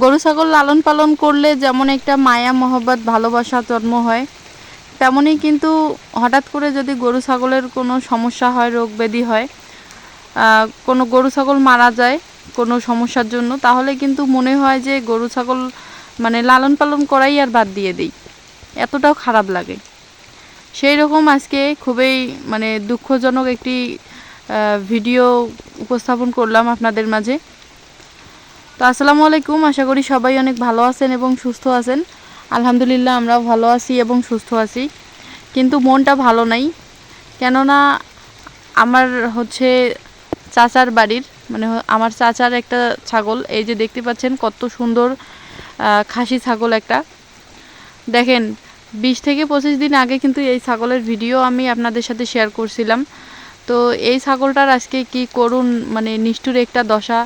গরু, ছাগল লালন পালন করলে যেমন একটা মায়া, মহব্বত, ভালোবাসা জন্ম হয়, তেমনই কিন্তু হঠাৎ করে যদি গরু, ছাগলের কোনো সমস্যা হয়, রোগ ব্যাধি হয় কোনো গরু, ছাগল মারা যায় কোনো সমস্যার জন্য, তাহলে কিন্তু মনে হয় যে গরু, ছাগল মানে লালন পালন করাই আর বাদ দিয়ে দিই। এতটাও খারাপ লাগে। সেই রকম আজকে খুবই মানে দুঃখজনক একটি ভিডিও উপস্থাপন করলাম আপনাদের মাঝে। তো আসসালামু আলাইকুম, আশা করি সবাই অনেক ভালো আছেন এবং সুস্থ আছেন। আলহামদুলিল্লাহ আমরা ভালো আছি এবং সুস্থ আছি। কিন্তু মনটা ভালো নাই। কেননা আমার হচ্ছে চাচার বাড়ির মানে আমার চাচার একটা ছাগল, এই যে দেখতে পাচ্ছেন কত সুন্দর খাসি ছাগল একটা। দেখেন, বিশ থেকে পঁচিশ দিন আগে কিন্তু এই ছাগলের ভিডিও আমি আপনাদের সাথে শেয়ার করছিলাম। তো এই ছাগলটার আজকে কি করুন মানে নিষ্ঠুর একটা দশা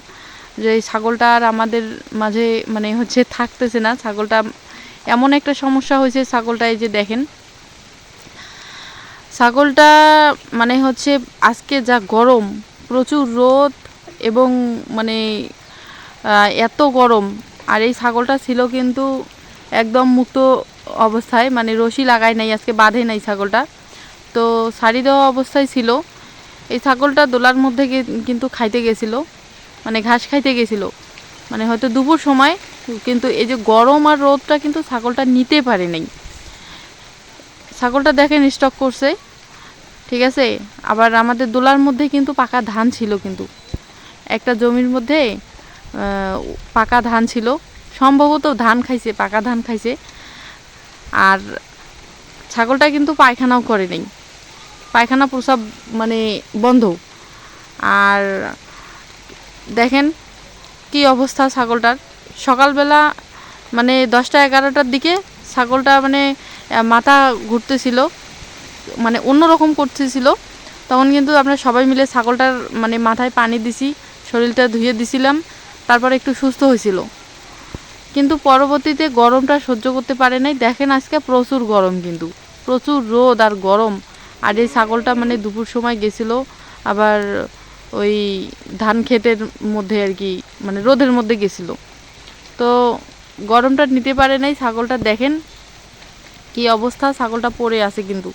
যে ছাগলটা আর আমাদের মাঝে মানে হচ্ছে থাকতেছে না। ছাগলটা এমন একটা সমস্যা হয়েছে ছাগলটা, এই যে দেখেন। ছাগলটা মানে হচ্ছে আজকে যা গরম, প্রচুর রোদ এবং মানে এত গরম। আর এই ছাগলটা ছিল কিন্তু একদম মুক্ত অবস্থায় মানে রশি লাগায় নাই, আজকে বাঁধে নাই ছাগলটা। তো সারি দেওয়া অবস্থায় ছিল। এই ছাগলটা দোলার মধ্যে কিন্তু খাইতে গেছিল। মানে ঘাস খাইতে গেছিল। মানে হয়তো দুপুর সময়, কিন্তু এই যে গরম আর রোদটা কিন্তু ছাগলটা নিতে পারে নাই। ছাগলটা দেখেন স্টক করছে, ঠিক আছে? আবার আমাদের দোলার মধ্যে কিন্তু পাকা ধান ছিল কিন্তু। একটা জমির মধ্যে পাকা ধান ছিল। সম্ভবত ধান খাইছে, পাকা ধান খাইছে। আর ছাগলটা কিন্তু পায়খানাও করে নেই। পায়খানা প্রসাব মানে বন্ধ। আর দেখেন কি অবস্থা ছাগলটার। সকালবেলা মানে দশটা এগারোটার দিকে ছাগলটা মানে মাথা ঘুরতেছিল মানে অন্যরকম করতেছিল। তখন কিন্তু আমরা সবাই মিলে ছাগলটার মানে মাথায় পানি দিছি, শরীরটা ধুয়ে দিছিলাম, তারপর একটু সুস্থ হয়েছিল। কিন্তু পরবর্তীতে গরমটা সহ্য করতে পারে নাই। দেখেন আজকে প্রচুর গরম কিন্তু, প্রচুর রোদ আর গরম। আর এই ছাগলটা মানে দুপুর সময় গেছিল, আবার ওই ধান ক্ষেতের মধ্যে আর কি মানে রোদের মধ্যে গেছিল। তো গরমটা নিতে পারে নাই, ছাগলটা দেখেন কি অবস্থা, ছাগলটা পড়ে আছে কিন্তু।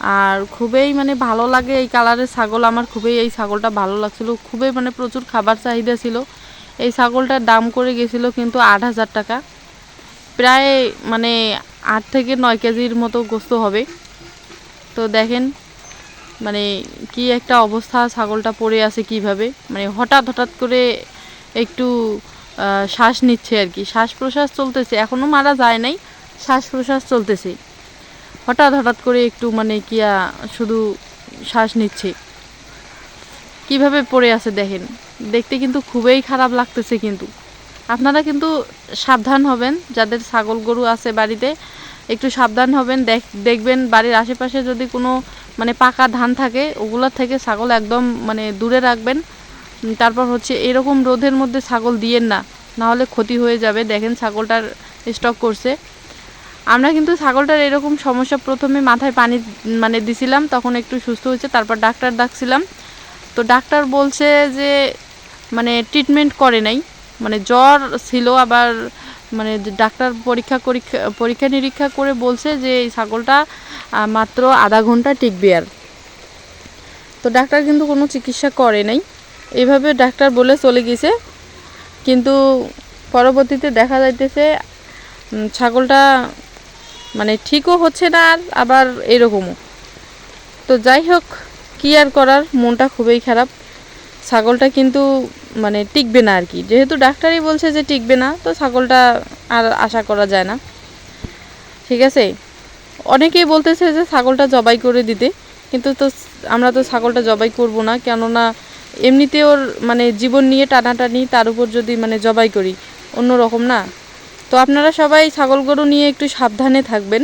আর খুবই মানে ভালো লাগে এই কালারের ছাগল, আমার খুবই এই ছাগলটা ভালো লাগছিল। খুবই মানে প্রচুর খাবার চাহিদা ছিল। এই ছাগলটার দাম করে গেছিল কিন্তু আট হাজার টাকা। প্রায় মানে আট থেকে নয় কেজির মতো গোস্ত হবে। তো দেখেন মানে কি একটা অবস্থা, ছাগলটা পড়ে আছে কীভাবে? মানে হঠাৎ হঠাৎ করে একটু শ্বাস নিচ্ছে আর কি। শ্বাস প্রশ্বাস চলতেছে এখনও মারা যায় নাই শ্বাস প্রশ্বাস চলতেছে। হঠাৎ হঠাৎ করে একটু মানে কিয়া শুধু শ্বাস নিচ্ছে। কীভাবে পড়ে আছে দেখেন। দেখতে কিন্তু খুবই খারাপ লাগতেছে কিন্তু। আপনারা কিন্তু সাবধান হবেন, যাদের ছাগল গরু আছে বাড়িতে একটু সাবধান হবেন, দেখ, দেখবেন বাড়ির আশেপাশে যদি কোনো মানে পাকা ধান থাকে ওগুলোর থেকে ছাগল একদম মানে দূরে রাখবেন। তারপর হচ্ছে এরকম রোদের মধ্যে ছাগল দিয়েন না, নাহলে ক্ষতি হয়ে যাবে। দেখেন ছাগলটার স্টক করছে। আমরা কিন্তু ছাগলটার এরকম সমস্যা প্রথমে মাথায় পানি মানে দিছিলাম, তখন একটু সুস্থ হয়েছে, তারপর ডাক্তার ডাকছিলাম। তো ডাক্তার বলছে যে মানে ট্রিটমেন্ট করে নাই। মানে জ্বর ছিল আবার মানে ডাক্তার পরীক্ষা পরীক্ষা পরীক্ষা নিরীক্ষা করে বলছে যে এই ছাগলটা মাত্র আধা ঘণ্টা টিকবে আর। তো ডাক্তার কিন্তু কোনো চিকিৎসা করে নাই। এইভাবে ডাক্তার বলে চলে গেছে। কিন্তু পরবর্তীতে দেখা যাইতেছে ছাগলটা মানে ঠিকও হচ্ছে না আর আবার এরকমও। তো যাই হোক, কী আর করার, মনটা খুবই খারাপ। ছাগলটা কিন্তু মানে টিকবে না আর কি যেহেতু ডাক্তারই বলছে যে টিকবে না, তো ছাগলটা আর আশা করা যায় না। ঠিক আছে? অনেকেই বলতেছে যে ছাগলটা জবাই করে দিতে, কিন্তু তো আমরা তো ছাগলটা জবাই করব না, কেননা এমনিতে ওর মানে জীবন নিয়ে টানাটানি, তার উপর যদি মানে জবাই করি অন্য রকম না। তো আপনারা সবাই ছাগল গরু নিয়ে একটু সাবধানে থাকবেন।